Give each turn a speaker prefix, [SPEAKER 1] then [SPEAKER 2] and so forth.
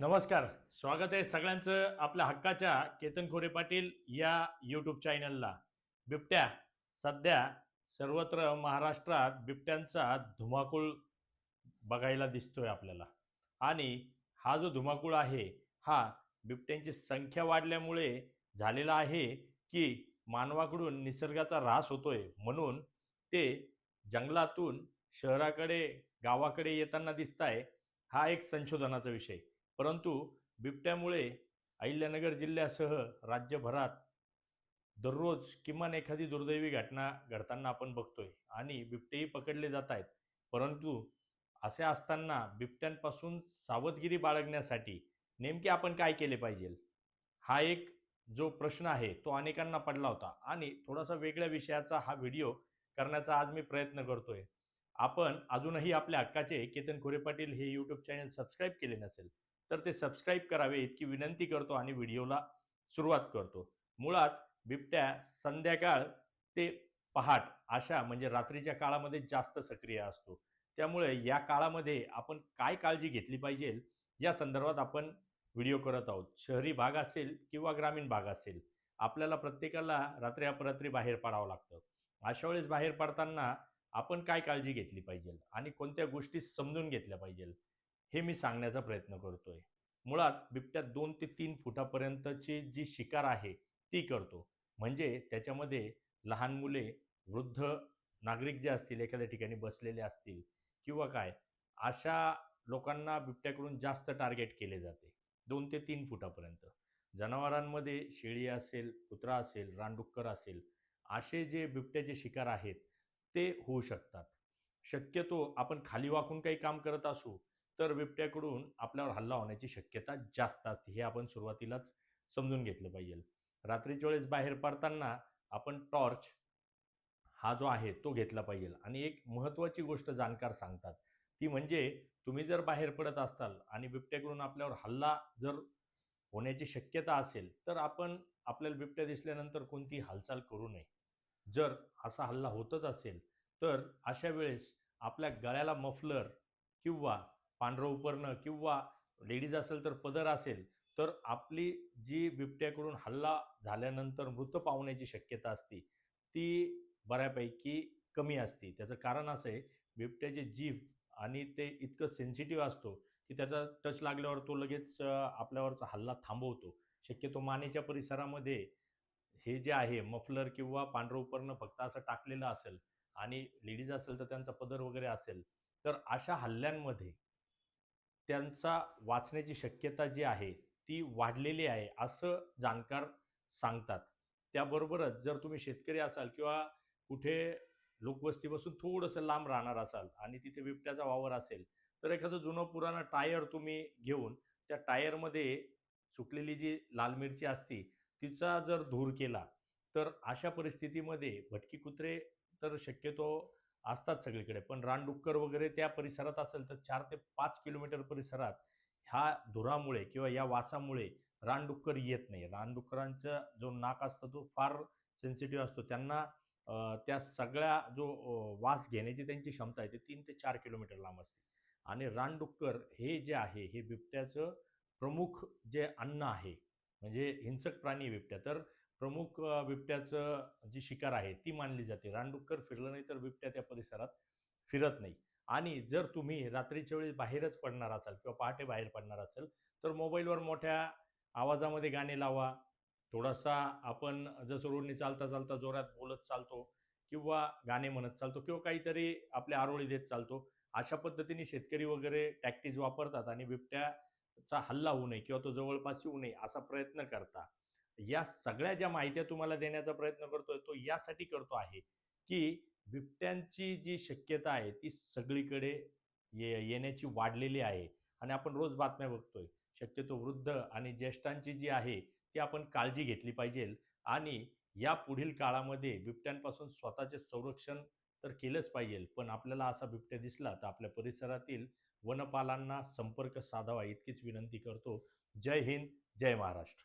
[SPEAKER 1] नमस्कार स्वागत आहे सगळ्यांचं आपल्या हक्काच्या केतन खोरे पाटील या यूट्यूब चॅनलला बिबट्या सध्या सर्वत्र महाराष्ट्रात बिबट्यांचा धुमाकूळ बघायला दिसतोय आपल्याला. आणि हा जो धुमाकूळ आहे हा बिबट्यांची संख्या वाढल्यामुळे झालेला आहे की मानवाकडून निसर्गाचा ऱ्हास होतोय. म्हणून ते जंगलातून शहराकडे गावाकडे येताना दिसताय. हा एक संशोधनाचा विषय. परंतु बिबट्यामुळे अहिल्यानगर जिल्ह्यासह राज्यभरात दररोज किमान एखादी दुर्दैवी घटना घडताना आपण बघतोय आणि बिबटेही पकडले जात आहेत. परंतु असे असताना बिबट्यांपासून सावधगिरी बाळगण्यासाठी नेमके आपण काय केले पाहिजे? हा एक जो प्रश्न आहे तो अनेकांना पडला होता आणि थोडासा वेगळ्या विषयाचा हा व्हिडिओ करण्याचा आज मी प्रयत्न करतोय. आपण अजूनही आपल्या हक्काचे केतन खोरे पाटील हे यूट्यूब चॅनल सबस्क्राईब केले नसेल तर ते सबस्क्राईब करावे इतकी विनंती करतो आणि व्हिडिओला सुरुवात करतो. मुळात बिबट्या संध्याकाळ ते पहाट अशा म्हणजे रात्रीच्या काळामध्ये जास्त सक्रिय असतो. त्यामुळे या काळामध्ये आपण काय काळजी घेतली पाहिजे या संदर्भात आपण व्हिडिओ करत आहोत. शहरी भाग असेल किंवा ग्रामीण भाग असेल आपल्याला प्रत्येकाला रात्री अपरात्री बाहेर पडावं लागतं. अशा वेळेस बाहेर पडताना आपण काय काळजी घेतली पाहिजे आणि कोणत्या गोष्टी समजून घेतल्या पाहिजे? हे मी सांगण्याचा प्रयत्न करतोय. मुळात बिबट्या दोन ते तीन फुटापर्यंतची जी शिकार आहे ती करतो. म्हणजे त्याच्यामध्ये लहान मुले वृद्ध नागरिक जे असतील एखाद्या ठिकाणी बसलेले असतील किंवा काय अशा लोकांना बिबट्याकडून जास्त टार्गेट केले जाते. दोन ते तीन फुटापर्यंत. जनावरांमध्ये शेळी असेल कुत्रा असेल रानडुक्कर असेल असे जे बिबट्याचे शिकार आहेत ते होऊ शकतात. शक्यतो आपण खाली वाकून काही काम करत असू तर बिबट्याकडून आपल्यावर हल्ला होण्याची शक्यता जास्त असते हे आपण सुरुवातीलाच समजून घेतलं पाहिजे. रात्रीच्या वेळेस बाहेर पडताना आपण टॉर्च हा जो आहे तो घेतला पाहिजे. आणि एक महत्त्वाची गोष्ट जाणकार सांगतात ती म्हणजे तुम्ही जर बाहेर पडत असाल आणि बिबट्याकडून आपल्यावर हल्ला जर होण्याची शक्यता असेल तर आपण आपल्याला बिबट्या दिसल्यानंतर कोणती हालचाल करू नये. जर असा हल्ला होतच असेल तर अशा वेळेस आपल्या गळ्याला मफलर किंवा पांढरं उपरणं किंवा लेडीज असेल तर पदर असेल तर आपली जी बिबट्याकडून हल्ला झाल्यानंतर मृत पावण्याची शक्यता असते ती बऱ्यापैकी कमी असते. त्याचं कारण असं आहे बिबट्याचे जीभ आणि ते इतकं सेन्सिटिव्ह असतो की त्याचा टच लागल्यावर तो लगेच आपल्यावरचा हल्ला थांबवतो. शक्यतो मानेच्या परिसरामध्ये हे जे आहे मफलर किंवा पांढरं उपरणं फक्त असं टाकलेलं असेल आणि लेडीज असेल तर त्यांचा पदर वगैरे असेल तर अशा हल्ल्यांमध्ये त्यांचा वाचण्याची शक्यता जी आहे ती वाढलेली आहे असं जाणकार सांगतात. त्याबरोबरच जर तुम्ही शेतकरी असाल किंवा कुठे लोकवस्तीपासून थोडंसं लांब राहणार असाल आणि तिथे बिबट्याचा वावर असेल तर एखादं जुनं पुराणं टायर तुम्ही घेऊन त्या टायरमध्ये सुकलेली जी लाल मिरची असती तिचा जर धूर केला तर अशा परिस्थितीमध्ये भटकी कुत्रे तर शक्यतो असतात सगळीकडे. पण रानडुक्कर वगैरे त्या परिसरात असेल तर चार ते पाच किलोमीटर परिसरात ह्या धुरामुळे किंवा या वासामुळे रानडुक्कर येत नाही. रानडुक्करांचा जो नाक असतो तो फार सेन्सिटिव्ह असतो. त्यांना त्या सगळ्या जो वास घेण्याची त्यांची क्षमता आहे ती तीन ते चार किलोमीटर लांब असते. आणि रानडुक्कर हे जे आहे हे बिबट्याचं प्रमुख जे अन्न आहे म्हणजे हिंसक प्राणी बिबट्या. तर प्रमुख बिबट्याचं जी शिकार आहे ती मानली जाते. रानडुक्कर फिरलं नाही तर बिबट्या त्या परिसरात फिरत नाही. आणि जर तुम्ही रात्रीच्या वेळी बाहेरच पडणार असाल किंवा पहाटे बाहेर पडणार असाल तर मोबाईलवर मोठ्या आवाजामध्ये गाणे लावा. थोडासा आपण जसं रोडनी चालता चालता जोरात बोलत चालतो किंवा गाणे म्हणत चालतो किंवा काहीतरी आपल्या आरोळी देत चालतो अशा पद्धतीने शेतकरी वगैरे टॅक्टिस वापरतात आणि बिबट्याचा हल्ला होऊ नये किंवा तो जवळपास येऊ नये असा प्रयत्न करता. या सगळ्या ज्या माहित्या तुम्हाला देण्याचा प्रयत्न करतोय तो यासाठी करतो आहे की बिबट्यांची जी शक्यता आहे ती सगळीकडे ये येण्याची वाढलेली आहे. आणि आपण रोज बातम्या बघतोय शक्यतो वृद्ध आणि ज्येष्ठांची जी आहे ती आपण काळजी घेतली पाहिजे. आणि या पुढील काळामध्ये बिबट्यांपासून स्वतःचे संरक्षण तर केलंच पाहिजे पण आपल्याला असा बिबट्या दिसला तर आपल्या परिसरातील वनपालांना संपर्क साधावा इतकीच विनंती करतो. जय हिंद जय महाराष्ट्र.